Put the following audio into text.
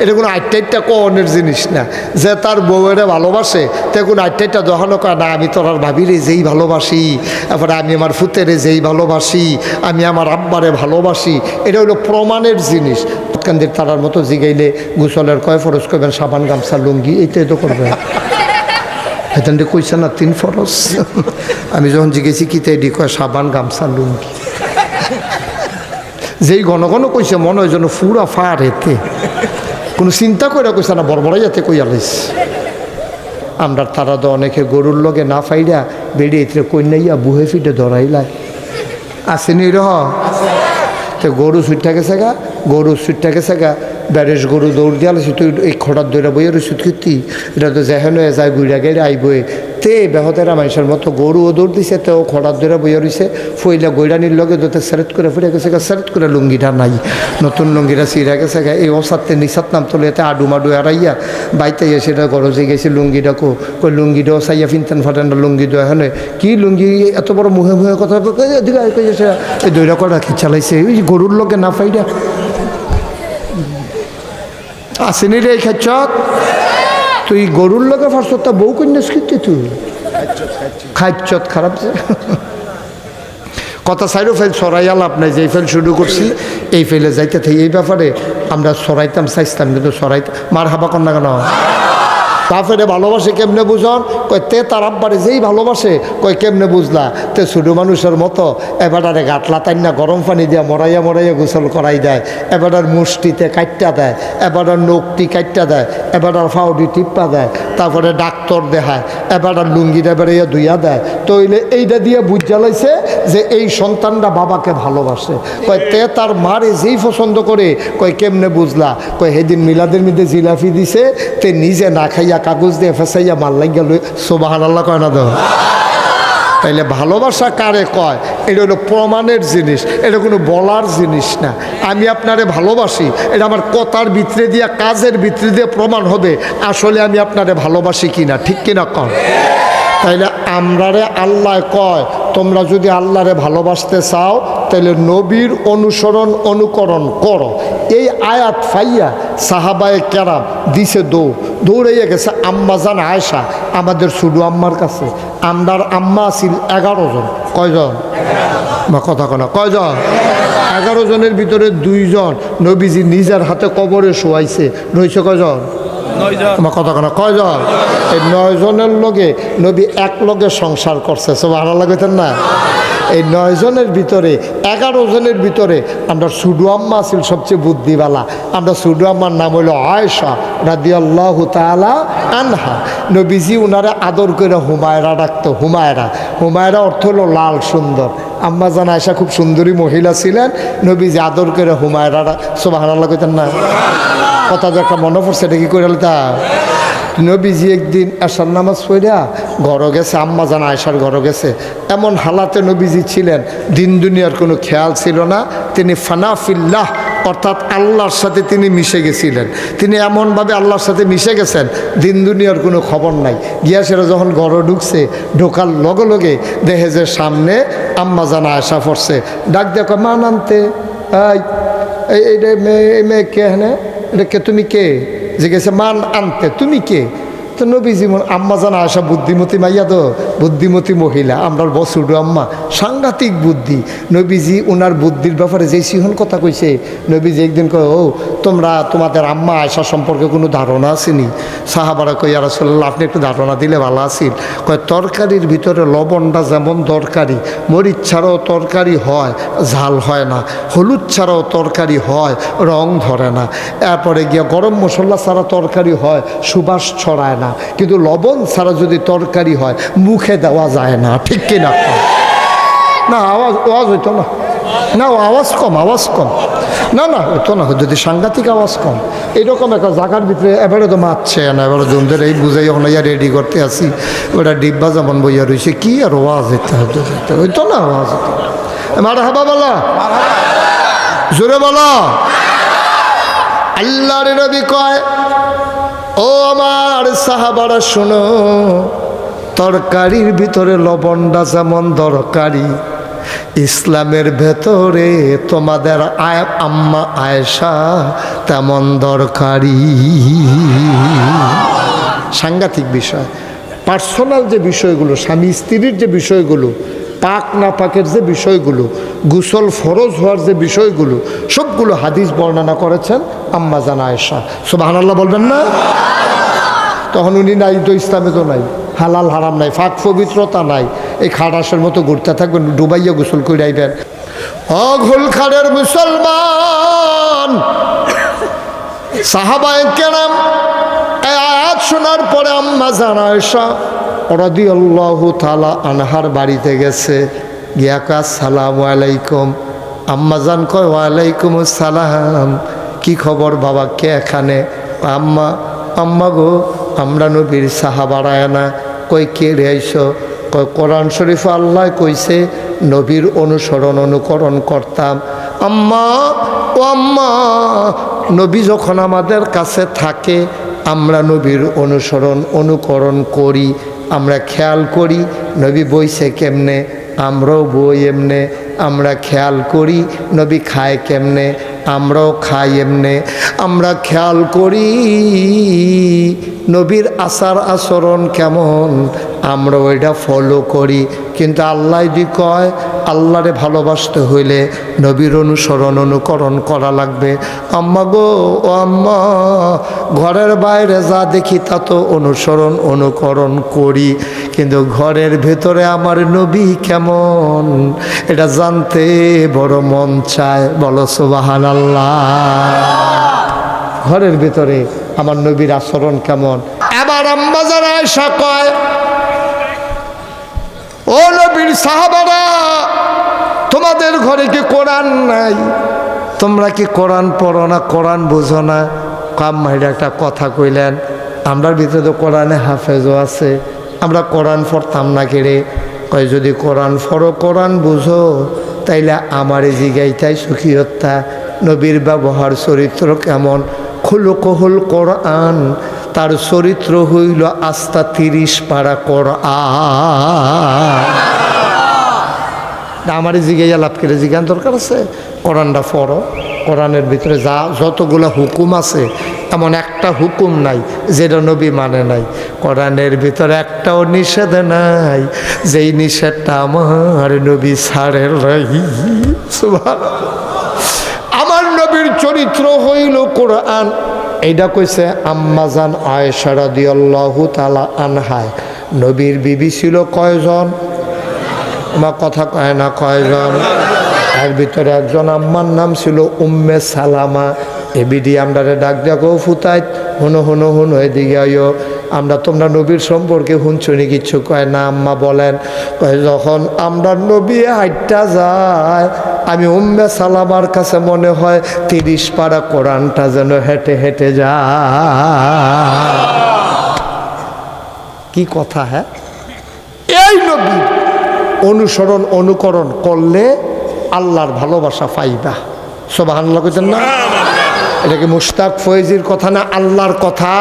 এটা কোনো আটটাইটটা কনের জিনিস না। যে তার বউয়েরা ভালোবাসে, তে কোনো আটটাইটটা দেখানো কয় না, আমি তোর আর ভাবিরে যেই ভালোবাসি তারপরে আমি আমার ফুতেরে যেই ভালোবাসি, আমি আমার আব্বারে ভালোবাসি, এটা হলো প্রমাণের জিনিস। কান্দির তারার মতো জিগাইলে গুসলের কয় ফরজ করবেন, সাবান, গামছা, লুঙ্গি, এইটাই তো করবেন হেতানটি কইছে না, তিন ফরজ। আমি যখন জিজ্ঞেসি কি তাই কয় সাবান, গামছা, লুঙ্গি। যেই ঘন ঘন কইছে, মনে হয় যেন ফুরা ফার হেতে কোনো চিন্তা করে কইছে না বড়বড়াই যাতে কইয়া লইস আমরা তারা তো অনেকে গরুর লগে না ফাইরা বেড়ে এতে কন্যাইয়া বুহে ফিটে ধরাইলায় আসেনি রহ? তো গরু সুইটটা গেছে গা, গরু সুইটটা গেছে গা ব্যারেস গরু দৌড় দিয়া তুই এই খড়ার দৌড়া বইয়ের সুত কীর্তি এটা তো যেহেন হয়ে যায় গুড়া গেড়ে আইবই তে বেহতেরা মানুষের মতো গরু ও দৌড় দিছে তো খড়ার দৌড়া বইয়া রইছে। ফইলা গৈরানির লগে দোতে সেরেট করে ফুটে গেছে সেরেট করে লুঙ্গিটা নাই। নতুন লুঙ্গিটা চিরা গেছে এই অসাতে নিসাত নাম তোলে এতে আডু মাডু এড়াইয়া বাইতে সেটা গরজে গেছে লুঙ্গিটা কো। কই লুঙ্গিটাও চাইয়া ফিনতেন ফাটেন লুঙ্গি দোয়া হেন কি লুঙ্গি, এত বড় মুহে মুহে কথা এদিকে এই দৈরা করা রাখি চালাইছে? যে গরুর লগে না ফাইডা। আসেনি রে এই খাচ্ছত তুই গরুর লোকে তো বউ কন্যাস কিন্তু তুই? খাচ্ছত খারাপ কথা সাইডও ফেল, সরাইয়া লাভ নাই যে ফেল শুরু করছি, এই ফেলে যাইতে থাকি। এই ব্যাপারে আমরা সরাইতাম চাইতাম কিন্তু সরাইতাম মার হাবা কন্যা কেন? বাপেরে ভালোবাসে কেমনে বুঝন? কয়, তে তার আব্বারে যেই ভালোবাসে, কয়, কেমনে বুঝলা? তে ছোটো মানুষের মতো এবারে গাটলা তাই না গরম পানি দিয়া মরাইয়া মরাইয়া গোসল করাই দেয় এবারের মুষ্টিতে কাটটা দেয় এবারের নখটি কাটটা দেয় এবারের ফাউডি টিপ্পা দেয়, তারপরে ডাক্তর দেখায় এবারের লুঙ্গিটা বেড়াইয়া ধুইয়া দেয়। তইলে এইটা দিয়ে বুঝা লাইছে যে এই সন্তানটা বাবাকে ভালোবাসে। কয়, তে তার মারে যেই পছন্দ করে, কয়, কেমনে বুঝলা? কয় সেদিন মিলাদের মধ্যে জিলাফি দিছে, তে নিজে না খাইয়া কাগজ দিয়ে ফেসাইয়া মাল লাগিয়া লই সোবাহান আল্লাহ কয় না দাও তাইলে ভালোবাসা কারে কয়? এটা হলো প্রমাণের জিনিস, এটা কোনো বলার জিনিস না। আমি আপনারে ভালোবাসি, এটা আমার কথার ভিতরে দিয়া, কাজের ভিতরে দিয়ে প্রমাণ হবে, আসলে আমি আপনারে ভালোবাসি কিনা, ঠিক কিনা কন? তাইলে আমরারে আল্লাহ কয় তোমরা যদি আল্লাহরে ভালোবাসতে চাও, তাহলে নবীর অনুসরণ, অনুকরণ করো। এই আয়াত ফাইয়া সাহাবায়ে কেরাম দিছে দৌড় দৌড়াইয়া গেছে আম্মা জান আয়সা আমাদের শুধু আম্মার কাছে। আমরার আম্মা আছিল এগারো জন। কয়জন? বা কথা কনা, কয়জন? এগারো জনের ভিতরে দুইজন। নবীজি নিজের হাতে কবরে শোয়াইছে। রয়েছে কয়জন? আমার কথা কেন? কয়জন এই নয় জনের লগে নবী এক লগে সংসার করছে সব ভালো লাগতেন না? এই নয় জনের ভিতরে, এগারো জনের ভিতরে আমরা সুডু আম্মা আছিল সবচেয়ে বুদ্ধিওয়ালা আমরা সুডু নাম হইল আয়সা রাদি আল্লাহ তালা আনহা। নবীজি উনারে আদর করে হুমায়রা ডাকতো, হুমায়রা। হুমায়রা অর্থ হলো লাল সুন্দর। আম্মা জান আয়সা খুব সুন্দরী মহিলা ছিলেন, নবীজি আদর করে হুমায়রা সব ভালো লাগতেন না? কথা যে একটা মনে পড়ছে, এটা কি করে তা নবীজি একদিন আসার নামাজ পড়া ঘর গেছে, আম্মা জানা আয়সার ঘর গেছে। এমন হালাতে নবীজি ছিলেন, দিন দুনিয়ার কোনো খেয়াল ছিল না। তিনি ফানাফিল্লাহ, অর্থাৎ আল্লাহর সাথে তিনি মিশে গেছিলেন। তিনি এমনভাবে আল্লাহর সাথে মিশে গেছেন, দিন দুনিয়ার কোনো খবর নাই। গিয়া সেটা যখন ঘরে ঢুকছে, ঢোকার লগে লগে দেখে যে সামনে আম্মা জানা আয়সা পড়ছে। ডাক দেখো মান আনতে এই মেয়ে মেয়ে কে হ্যাঁ এটা কে, তুমি কে? গেছে মান আনতে, তুমি কে? তো নবীজি জীবন আম্মা জানা আসা বুদ্ধিমতী মাইয়া তো, বুদ্ধিমতী মহিলা আমরা বসুডু আম্মা। সাংঘাতিক বুদ্ধি। নবীজি ওনার বুদ্ধির ব্যাপারে যেই সিহন কথা কইছে, নবীজি একদিন কয়, ও, তোমরা তোমাদের আম্মা আয়সা সম্পর্কে কোনো ধারণা আসেনি? সাহাবারা কই রাসোল্লাহ আপনি একটু ধারণা দিলে ভালো আছিল। কয়, তরকারির ভিতরে লবণটা যেমন দরকারি, মরিচ ছাড়াও তরকারি হয়, ঝাল হয় না। হলুদ ছাড়াও তরকারি হয়, রং ধরে না। এরপরে গিয়া গরম মশলা ছাড়া তরকারি হয়, সুবাস ছড়ায় না। কিন্তু লবণ ছাড়া যদি তরকারি হয়, মুখে দেওয়া যায় না। ঠিক কিনা? না, আওয়াজ আওয়াজ হইতো না। না, আওয়াজ কম আওয়াজ কম। না না, হইতো না, যদি সাংঘাতিক আওয়াজ কম। এরকম একটা জায়গার ভিতরে এবারে তো মারছে না, এবারে জমদের এই বুঝাই হলাইয়া রেডি করতে আসি। ওটা ডিব্বা যেমন বইয়া রয়েছে কি আর ওয়াজ হইতে হইতে হইতে না আওয়াজ, হইতো মার হাবা বলা। জোরে বলো। আল্লাহর নবী কয়, ও আমার সাহাবারা শোনো, তরকারির ভিতরে লবণটা যেমন দরকারি ইসলামের ভেতরে তোমাদের আয় আম্মা আয়েশা তেমন দরকারি। সাংঘাতিক বিষয়। পার্সোনাল যে বিষয়গুলো, স্বামী স্ত্রীর যে বিষয়গুলো, পাক না পাকের যে বিষয়গুলো, গুসল ফরজ হওয়ার যে বিষয়গুলো, সবগুলো হাদিস বর্ণনা করেছেন আম্মা জানা আয়েশা। সুবাহ বলবেন না? তখন উনি নাই, তো ইসলামে তো নাই। হালাল হারাম নাই, ফাঁক পবিত্রতা নাই। এই খাটাসের মতো ঘুরতে থাকবেন, ডুবাইয়া গোসল করে আইবেন। অঘুল খাড়ের মুসলমান, সাহাবায় কেরাম আয়াত শোনার পরে আম্মা জানায়সা রদি আল্লাহ তালা আনহার বাড়িতে গেছে। গিয়া কা সালাম আলাইকুম। আম্মা জান কয়, ওয়ালাইকুম সালাম কি খবর বাবা, কে এখানে? আম্মা আম্মা গো, আমরা নবীর সাহাবারায় না কই কে রে আইসো? কই কোরআন শরীফ আল্লাহ কইছে, নবীর অনুসরণ, অনুকরণ করতাম। আম্মা, ও আম্মা, নবী যখন আমাদের কাছে থাকে, আমরা নবীর অনুসরণ, অনুকরণ করি, আমরা খেয়াল করি, নবী বইছে কেমনে, আমরাও বই এমনে, আমরা খেয়াল করি, নবী খায় কেমনে আমরাও খাই এমনে। আমরা খেয়াল করি নবীর আচার আচরণ কেমন? আমরা ওইটা ফলো করি। কিন্তু আল্লাহ দি কয়, আল্লাহরে ভালোবাসতে হইলে নবীর অনুসরণ, অনুকরণ করা লাগবে। আম্মা গো, ও আম্মা, ঘরের বাইরে যা দেখি তা তো অনুসরণ, অনুকরণ করি। কিন্তু ঘরের ভেতরে আমার নবী কেমন? এটা জানতে বড় মন চায়। বলো সুবাহান আল্লাহ ঘরের ভিতরে আমার নবীর আচরণ কেমন? এবার আম্বাজার আয়সা কয় ও নবীর সাহাবারা, তোমাদের ঘরে কি কোরআন নাই? তোমরা কি কোরআন পড়ো না, কোরআন বুঝো না? কাম মাইরা একটা কথা কইলেন, আমরার ভিতরে তো কোরআনে হাফেজও আছে, আমরা কোরআন পড়তাম না কেড়ে কয়, যদি কোরআন ফরো কোরআন বুঝো, তাইলে আমার জিগাইতাই সুখী হত্যা। নবীর ব্যবহার চরিত্র কেমন? খুলকহুল কোরআন তার চরিত্র হইল আস্তা তিরিশ পাড়া কোরআন। আমার জিগাইয়া লাভ করে জিজ্ঞান দরকার আছে? কোরআনটা পড়ো। কোরআনের ভিতরে যা যতগুলো হুকুম আছে, এমন একটা হুকুম নাই যেটা নবী মানে নাই। কোরআনের ভিতরে একটাও নিষেধ নাই। যেই নিষেধটা আমার নবী সারের রহি আমার নবীর চরিত্র হইল কোরআন। এইটা কইছে আম্মাজান আয়েশারা দিয়াল্লাহু তালা আনহায়। নবীর বিবি ছিল কয়জন? আমার কথা কয় না, কয়জন? এর ভিতরে একজন আম্মার নাম ছিল উম্মে সালামা। এবিডি আমরা ডাক ডাকো ফুতাইত, হুনো হুনো হুনো, এদিকে আইও। আমরা তোমরা নবীর সম্পর্কে হুনছনি কিচ্ছু? কয় না আম্মা বলেন। কয় যখন আমরা নবী হাইটটা যায় আমি উম্মে সালামার কাছে মনে হয় তিরিশ পাড়া কোরআনটা যেন হেঁটে হেঁটে যায়। কি কথা হ্যাঁ? এই নবী অনুসরণ অনুকরণ করলে আল্লাহর ভালোবাসা পাইবা। সব আল্লাহ কেছেন না এটা কি মুশতাক ফয়েজির কথা না আল্লাহর কথা?